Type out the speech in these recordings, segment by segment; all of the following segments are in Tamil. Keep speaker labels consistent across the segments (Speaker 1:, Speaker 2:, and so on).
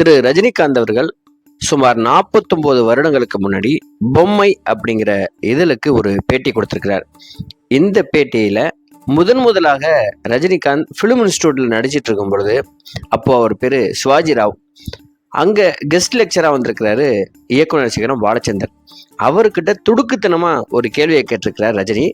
Speaker 1: திரு ரஜினிகாந்த் அவர்கள் சுமார் 49 வருடங்களுக்கு முன்னாடி பொம்மை அப்படிங்கிற இதழுக்கு ஒரு பேட்டி கொடுத்துருக்கிறார். இந்த பேட்டியில் முதன் முதலாக ரஜினிகாந்த் ஃபிலிம் இன்ஸ்டியூட்டில் நடிச்சிட்டு இருக்கும் பொழுது அப்போது அவர் பேர் சிவாஜி ராவ். அங்கே கெஸ்ட் லெக்சராக வந்திருக்கிறாரு இயக்குனர் சிகரம் பாலச்சந்தர். அவர்கிட்ட துடுக்குத்தனமாக ஒரு கேள்வியை கேட்டிருக்கிறார் ரஜினி.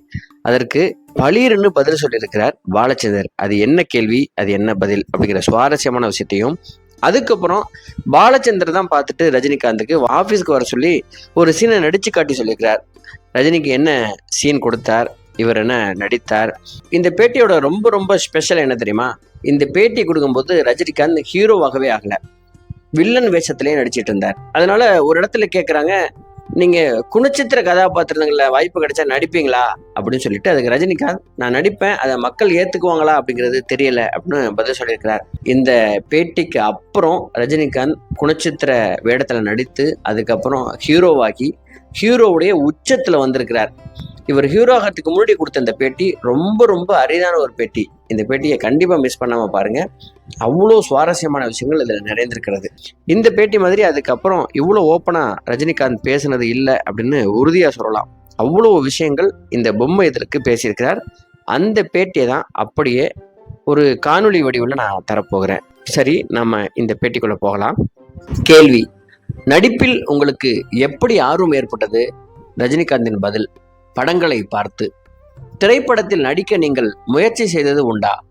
Speaker 1: அதற்கு பளீர்னு பதில் சொல்லியிருக்கிறார் பாலச்சந்தர். அது என்ன கேள்வி? அது என்ன பதில்? அப்படிங்கிற சுவாரஸ்யமான விஷயத்தையும் அதுக்கப்புறம் பாலச்சந்தர் தான் பார்த்துட்டு ரஜினிகாந்துக்கு ஆஃபீஸ்க்கு வர சொல்லி ஒரு சீனை நடித்து காட்டி சொல்லியிருக்கிறார். ரஜினிக்கு என்ன சீன் கொடுத்தார்? இவர் என்ன நடித்தார்? இந்த பேட்டியோட ரொம்ப ரொம்ப ஸ்பெஷல் என்ன தெரியுமா? இந்த பேட்டி கொடுக்கும்போது ரஜினிகாந்த் ஹீரோவாகவே ஆகல. வில்லன் வேஷத்திலேயே நடிச்சிட்டு இருந்தார். அதனால ஒரு இடத்துல கேட்குறாங்க நீங்க குணச்சித்திர கதாபாத்திரங்களில் வாய்ப்பு கிடைச்சா நடிப்பீங்களா? அப்படின்னு சொல்லிட்டு அதுக்கு ரஜினிகாந்த் நான் நடிப்பேன் அதை மக்கள் ஏத்துக்குவாங்களா? அப்படிங்கிறது தெரியல அப்படின்னு பதில் சொல்லியிருக்கிறார். இந்த பேட்டிக்கு அப்புறம் ரஜினிகாந்த் குணச்சித்திர வேடத்துல நடித்து அதுக்கப்புறம் ஹீரோவாகி ஹீரோவுடைய உச்சத்துல வந்திருக்கிறார். இவர் ஹீரோ ஆகிறதுக்கு முன்னாடி கொடுத்த இந்த பேட்டி ரொம்ப ரொம்ப அரிதான ஒரு பேட்டி. இந்த பேட்டியை கண்டிப்பாக மிஸ் பண்ணாமல் பாருங்க. அவ்வளோ சுவாரஸ்யமான விஷயங்கள் இதில் நிறைந்திருக்கிறது. இந்த பேட்டி மாதிரி அதுக்கப்புறம் இவ்வளோ ஓப்பனாக ரஜினிகாந்த் பேசுனது இல்லை அப்படின்னு உறுதியாக சொல்லலாம். அவ்வளோ விஷயங்கள் இந்த பொம்மை இதற்கு பேசியிருக்கிறார். அந்த பேட்டியை தான் அப்படியே ஒரு காணொளி வடிவில் நான் தரப்போகிறேன். சரி நம்ம இந்த பேட்டிக்குள்ளே போகலாம். கேள்வி. நடிப்பில் உங்களுக்கு எப்படி ஆர்வம் ஏற்பட்டது? ரஜினிகாந்தின் பதில். படங்களை பார்த்து திரைப்படத்தில் நடிக்க நீங்கள் முயற்சி செய்தது உண்டா?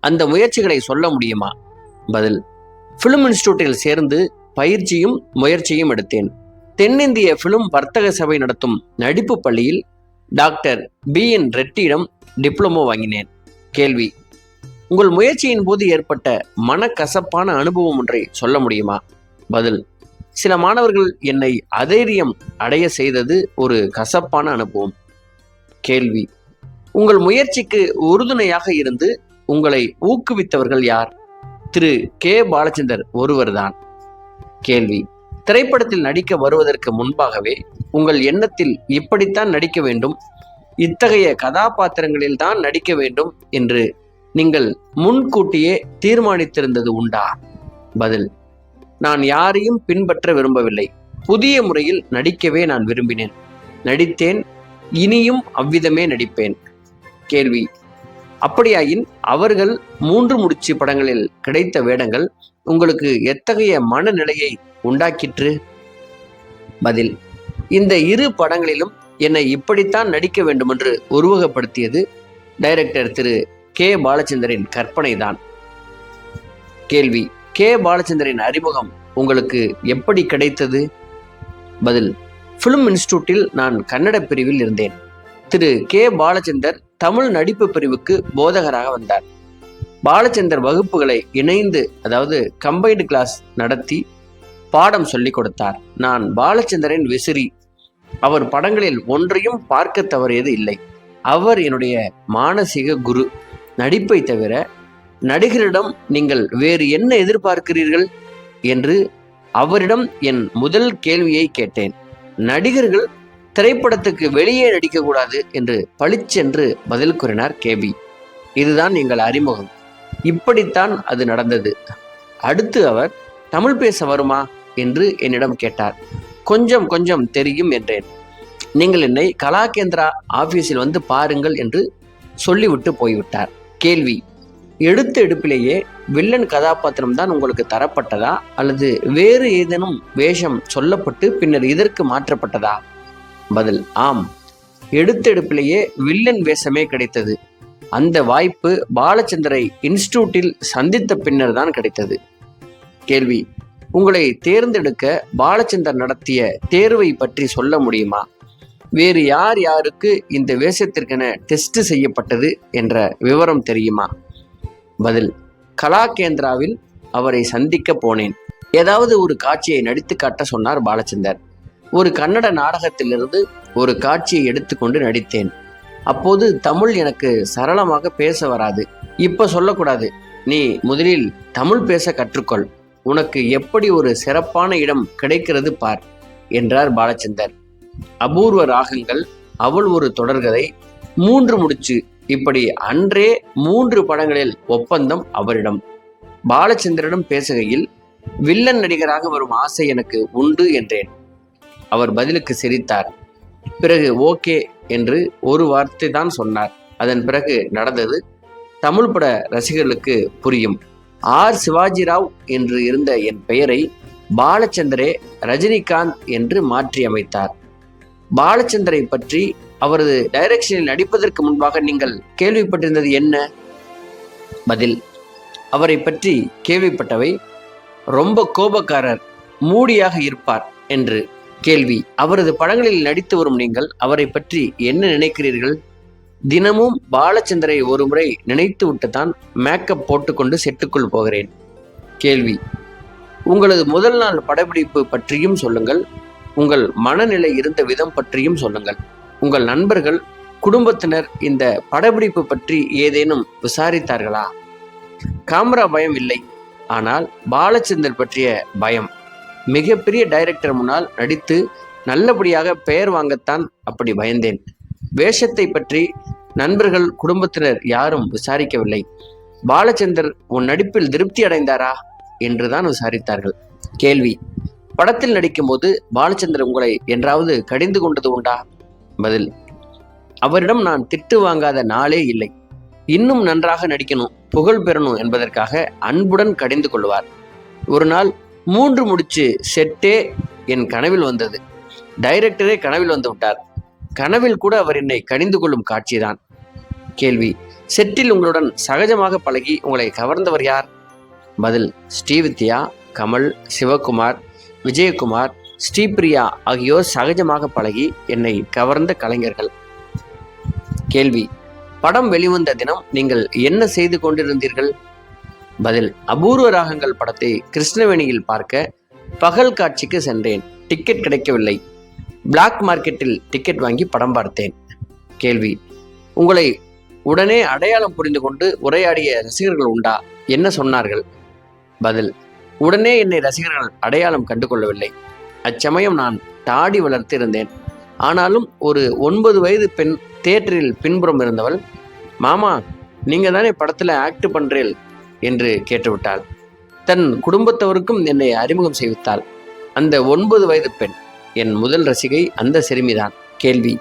Speaker 1: அந்த முயற்சிகளை சொல்ல முடியுமா? பதில் ஃபிலிம் இன்ஸ்டியூட்டில் சேர்ந்து பயிற்சியும் முயற்சியும் எடுத்தேன். தென்னிந்திய ஃபிலிம் வர்த்தக சபை நடத்தும் நடிப்பு பள்ளியில் டாக்டர் பி. என். ரெட்டியிடம் டிப்ளமோ வாங்கினேன். கேள்வி உங்கள் முயற்சியின் போது ஏற்பட்ட மனக்கசப்பான அனுபவம் ஒன்றை சொல்ல முடியுமா? பதில் சில மாணவர்கள் என்னை அதைரியம் அடைய செய்தது ஒரு கசப்பான அனுபவம். கேள்வி. உங்கள் முயற்சிக்கு உறுதுணையாக இருந்து உங்களை ஊக்குவித்தவர்கள் யார்? திரு. கே. பாலச்சந்தர் ஒருவர்தான். கேள்வி. திரைப்படத்தில் நடிக்க வருவதற்கு முன்பாகவே உங்கள் எண்ணத்தில் இப்படித்தான் நடிக்க வேண்டும். இத்தகைய கதாபாத்திரங்களில் தான் நடிக்க வேண்டும் என்று நீங்கள் முன்கூட்டியே தீர்மானித்திருந்தது உண்டா? பதில். நான் யாரையும் பின்பற்ற விரும்பவில்லை. புதிய முறையில் நடிக்கவே நான் விரும்பினேன். நடித்தேன் இனியும் அவ்விதமே நடிப்பேன். கேள்வி. அப்படியாயின் அவர்கள் மூன்று முடிச்சு படங்களில் கிடைத்த வேடங்கள் உங்களுக்கு எத்தகைய மனநிலையை உண்டாக்கிற்று? பதில். இந்த இரு படங்களிலும் என்னை இப்படித்தான் நடிக்க வேண்டுமென்று உருவகப்படுத்தியது டைரக்டர் திரு கே. பாலச்சந்தரின் கற்பனைதான். கேள்வி. கே. பாலச்சந்தரின் அறிமுகம் உங்களுக்கு எப்படி கிடைத்தது? பதில். ஃபிலிம் இன்ஸ்டியூட்டில் நான் கன்னட பிரிவில் இருந்தேன். திரு கே. பாலச்சந்தர் தமிழ் நடிப்பு பிரிவுக்கு போதகராக வந்தார். பாலச்சந்தர் வகுப்புகளை இணைந்து அதாவது கம்பைன்டு கிளாஸ் நடத்தி பாடம் சொல்லிக் கொடுத்தார். நான் பாலச்சந்தரின் விசிறி. அவர் படங்களில் ஒன்றையும் பார்க்க தவறியது இல்லை. அவர் என்னுடைய மானசீக குரு. நடிப்பை தவிர நடிகரிடம் நீங்கள் வேறு என்ன எதிர்பார்க்கிறீர்கள்? என்று அவரிடம் என் முதல் கேள்வியை கேட்டேன். நடிகர்கள் திரைப்படத்துக்கு வெளியே நடிக்கக்கூடாது என்று பளிச்சென்று பதில் கூறினார் கேபி. இதுதான் எங்கள் அறிமுகம். இப்படித்தான் அது நடந்தது. அடுத்து அவர் தமிழ் பேச வருமா? என்று என்னிடம் கேட்டார். கொஞ்சம் கொஞ்சம் தெரியும் என்றேன். நீங்கள் என்னை கலாகேந்திரா ஆபீஸில் வந்து பாருங்கள் என்று சொல்லிவிட்டு போய்விட்டார். கேள்வி எடுத்த எடுப்பிலேயே வில்லன் கதாபாத்திரம் தான் உங்களுக்கு தரப்பட்டதா? அல்லது வேறு ஏதேனும் வேஷம் சொல்லப்பட்டு பின்னர் இதற்கு மாற்றப்பட்டதா? பதில் ஆம். எடுத்த எடுப்பிலேயே வில்லன் வேஷமே கிடைத்தது. அந்த வாய்ப்பு பாலச்சந்தரை இன்ஸ்டியூட்டில் சந்தித்த பின்னர் தான் கிடைத்தது. கேள்வி உங்களை தேர்ந்தெடுக்க பாலச்சந்தர் நடத்திய தேர்வை பற்றி சொல்ல முடியுமா? வேறு யார் யாருக்கு இந்த வேஷத்திற்கென டெஸ்ட் செய்யப்பட்டது? என்ற விவரம் தெரியுமா? பதில் கலாகேந்திராவில் அவரை சந்திக்க போனேன். ஏதாவது ஒரு காட்சியை நடித்து காட்ட சொன்னார் பாலச்சந்தர். ஒரு கன்னட நாடகத்திலிருந்து ஒரு காட்சியை எடுத்துக்கொண்டு நடித்தேன். அப்போது தமிழ் எனக்கு சரளமாக பேச வராது. இப்ப சொல்லக்கூடாது. நீ முதலில் தமிழ் பேச கற்றுக்கொள். உனக்கு எப்படி ஒரு சிறப்பான இடம் கிடைக்கிறது பார் என்றார் பாலச்சந்தர். அபூர்வ ராகங்கள் அவள் ஒரு தொடர்கதை மூன்று முடிச்சு இப்படி அன்றே மூன்று படங்களில் ஒப்பந்தம் அவரிடம். பாலச்சந்திரனிடம் பேசுகையில் வில்லன் நடிகராக வரும் ஆசை எனக்கு உண்டு என்றேன். அவர் பதிலுக்கு சிரித்தார். பிறகு ஓகே என்று ஒரு வார்த்தை தான் சொன்னார். அதன் பிறகு நடந்தது தமிழ் பட ரசிகர்களுக்கு புரியும். ஆர். சிவாஜி ராவ் என்று இருந்த என் பெயரை பாலச்சந்திரே ரஜினிகாந்த் என்று மாற்றியமைத்தார். பாலச்சந்தரை பற்றி அவரது டைரக்ஷனில் நடிப்பதற்கு முன்பாக நீங்கள் கேள்விப்பட்டிருந்தது என்ன? பதில் அவரை பற்றி கேள்விப்பட்டவை ரொம்ப கோபக்காரர் மூடியாக இருப்பார் என்று. கேள்வி அவரது படங்களில் நடித்து வரும் நீங்கள் அவரை பற்றி என்ன நினைக்கிறீர்கள்? தினமும் பாலச்சந்தரை ஒருமுறை நினைத்து விட்டுத்தான் மேக்கப் போட்டுக்கொண்டு செட்டுக்குள் போகிறேன். கேள்வி உங்களது முதல் நாள் படப்பிடிப்பு பற்றியும் சொல்லுங்கள். உங்கள் மனநிலை இருந்த விதம் பற்றியும் சொல்லுங்கள். உங்கள் நண்பர்கள் குடும்பத்தினர் இந்த படப்பிடிப்பு பற்றி ஏதேனும் விசாரித்தார்களா? காமரா பயம் இல்லை. ஆனால் பாலச்சந்தர் பற்றிய பயம். மிகப்பெரிய டைரக்டர் முன்னால் நடித்து நல்லபடியாக பெயர் வாங்கத்தான் அப்படி பயந்தேன். வேஷத்தை பற்றி நண்பர்கள் குடும்பத்தினர் யாரும் விசாரிக்கவில்லை. பாலச்சந்தர் உன் நடிப்பில் திருப்தி அடைந்தாரா? என்றுதான் விசாரித்தார்கள். கேள்வி. படத்தில் நடிக்கும்போது பாலச்சந்திரன் உங்களை என்றாவது கடிந்து கொண்டது உண்டா? பதில் அவரிடம் நான் திட்டு வாங்காத நாளே இல்லை. இன்னும் நன்றாக நடிக்கணும் புகழ் பெறணும் என்பதற்காக அன்புடன் கடிந்து கொள்வார். ஒரு நாள் மூன்று முடிச்சு செட்டே என் கனவில் வந்தது. டைரக்டரே கனவில் வந்து விட்டார். கனவில் கூட அவர் என்னை கடிந்து கொள்ளும் காட்சிதான். கேள்வி செட்டில் உங்களுடன் சகஜமாக பழகி உங்களை கவர்ந்தவர் யார்? பதில் ஸ்ரீவித்யா கமல் சிவகுமார் விஜயகுமார் ஸ்ரீபிரியா ஆகியோர் சகஜமாக பழகி என்னை கவர்ந்த கலைஞர்கள். கேள்வி படம் வெளிவந்த தினம் நீங்கள் என்ன செய்து கொண்டிருந்தீர்கள்? பதில் அபூர்வ ராகங்கள் படத்தை கிருஷ்ணவேணியில் பார்க்க பகல் காட்சிக்கு சென்றேன். டிக்கெட் கிடைக்கவில்லை. பிளாக் மார்க்கெட்டில் டிக்கெட் வாங்கி படம் பார்த்தேன். கேள்வி உங்களை உடனே அடையாளம் புரிந்து கொண்டு உரையாடிய ரசிகர்கள் உண்டா? என்ன சொன்னார்கள்? பதில் உடனே என்னை ரசிகர்கள் அடையாளம் கண்டு கொள்ளவில்லை அச்சமயம் நான் தாடி வளர்த்திருந்தேன். ஆனாலும் ஒரு ஒன்பது வயது பெண் தியேட்டரில் பின்புறம் இருந்தவள் மாமா நீங்க தானே படத்தில் ஆக்ட் பண்றீல் என்று கேட்டுவிட்டாள். தன் குடும்பத்தவருக்கும் என்னை அறிமுகம் செய்வித்தாள். அந்த ஒன்பது வயது பெண் என் முதல் ரசிகை அந்த சிறுமிதான். கேள்வி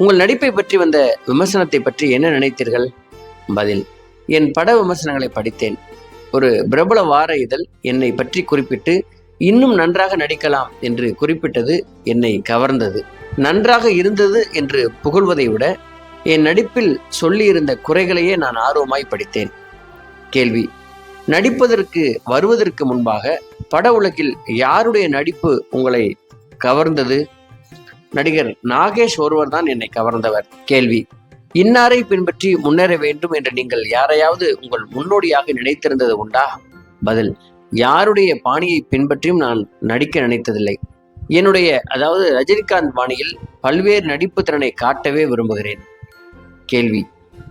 Speaker 1: உங்கள் நடிப்பை பற்றி வந்த விமர்சனத்தை பற்றி என்ன நினைத்தீர்கள்? பதில் என் பட விமர்சனங்களை படித்தேன். ஒரு பிரபல வார இதழ் என்னை பற்றி குறிப்பிட்டு இன்னும் நன்றாக நடிக்கலாம் என்று குறிப்பிட்டது என்னை கவர்ந்தது. நன்றாக இருந்தது என்று புகழ்வதை விட என் நடிப்பில் சொல்லியிருந்த குறைகளையே நான் ஆர்வமாய் படித்தேன். கேள்வி நடிப்பதற்கு வருவதற்கு முன்பாக பட உலகில் யாருடைய நடிப்பு உங்களை கவர்ந்தது? நடிகர் நாகேஷ் ஒருவர் தான் என்னை கவர்ந்தவர். கேள்வி இன்னாரை பின்பற்றி முன்னேற வேண்டும் என்று நீங்கள் யாரையாவது உங்கள் முன்னோடியாக நினைத்திருந்தது உண்டா? பதில் யாருடைய பாணியை பின்பற்றியும் நான் நடிக்க நினைத்ததில்லை. என்னுடைய அதாவது ரஜினிகாந்த் பாணியில் பல்வேறு நடிப்பு திறனை காட்டவே விரும்புகிறேன். கேள்வி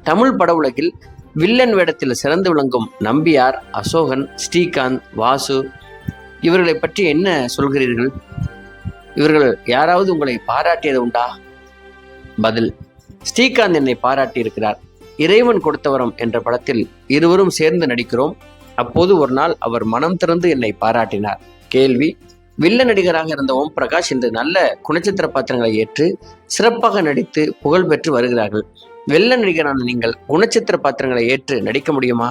Speaker 1: தமிழ் பட உலகில் வில்லன் வேடத்தில் சிறந்து விளங்கும் நம்பியார் அசோகன் ஸ்ரீகாந்த் வாசு இவர்களை பற்றி என்ன சொல்கிறீர்கள்? இவர்கள் யாராவது உங்களை பாராட்டியது உண்டா? பதில் ஸ்ரீகாந்த் என்னை பாராட்டி இருக்கிறார் இறைவன் கொடுத்தவரம் என்ற படத்தில் இருவரும் சேர்ந்து நடிக்கிறோம். அப்போது ஒரு நாள் அவர் மனம் திறந்து என்னை பாராட்டினார். கேள்வி வில்ல நடிகராக இருந்த ஓம் பிரகாஷ் இன்று நல்ல குணச்சித்திர பாத்திரங்களை ஏற்று சிறப்பாக நடித்து புகழ் பெற்று வருகிறார்கள். வெள்ள நடிகரான நீங்கள் குணச்சித்திர பாத்திரங்களை ஏற்று நடிக்க முடியுமா?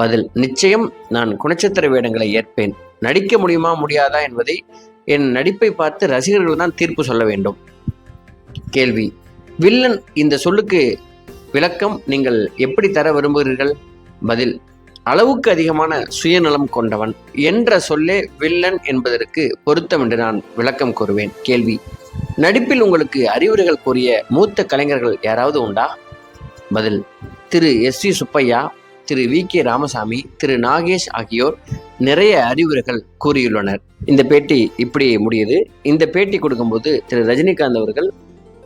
Speaker 1: பதில் நிச்சயம் நான் குணச்சித்திர வேடங்களை ஏற்பேன். நடிக்க முடியுமா முடியாதா என்பதை என் நடிப்பை பார்த்து ரசிகர்கள் தான் தீர்ப்பு சொல்ல வேண்டும். கேள்வி வில்லன் இந்த சொல்லுக்கு விளக்கம் நீங்கள் எப்படி தர விரும்புகிறீர்கள்? பதில் அளவுக்கு அதிகமான சுயநலம் கொண்டவன் என்ற சொல்லே வில்லன் என்பதற்கு பொருத்தம் என்று நான் விளக்கம் கூறுவேன். கேள்வி நடிப்பில் உங்களுக்கு அறிவுரைகள் கூறிய மூத்த கலைஞர்கள் யாராவது உண்டா? பதில் திரு எஸ் வி சுப்பையா திரு வி கே ராமசாமி திரு நாகேஷ் ஆகியோர் நிறைய அறிவுரைகள் கூறியுள்ளனர். இந்த பேட்டி இப்படி முடியுது. இந்த பேட்டி கொடுக்கும்போது திரு ரஜினிகாந்த் அவர்கள்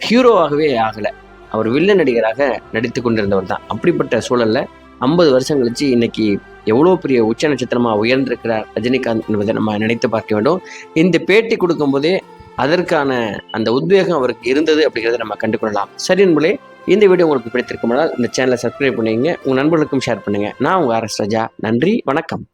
Speaker 1: ஹீரோவாகவே ஆகலை. அவர் வில்ல நடிகராக நடித்து கொண்டிருந்தவர் தான். அப்படிப்பட்ட சூழலில் ஐம்பது வருஷம் கழிச்சு இன்னைக்கு எவ்வளோ பெரிய உச்ச நட்சத்திரமாக உயர்ந்திருக்கிறார் ரஜினிகாந்த் என்பதை நம்ம நினைத்து பார்க்க வேண்டும். இந்த பேட்டி கொடுக்கும்போதே அதற்கான அந்த உத்வேகம் அவருக்கு இருந்தது அப்படிங்கிறத நம்ம கண்டுகொள்ளலாம். சரி நண்பர்களே இந்த வீடியோ உங்களுக்கு பிடித்திருக்குமானால் இந்த சேனலை சப்ஸ்கிரைப் பண்ணுவீங்க உங்கள் நண்பர்களுக்கும் ஷேர் பண்ணுங்கள் நான் உங்கள் ஆர்எஸ் ராஜா. நன்றி வணக்கம்.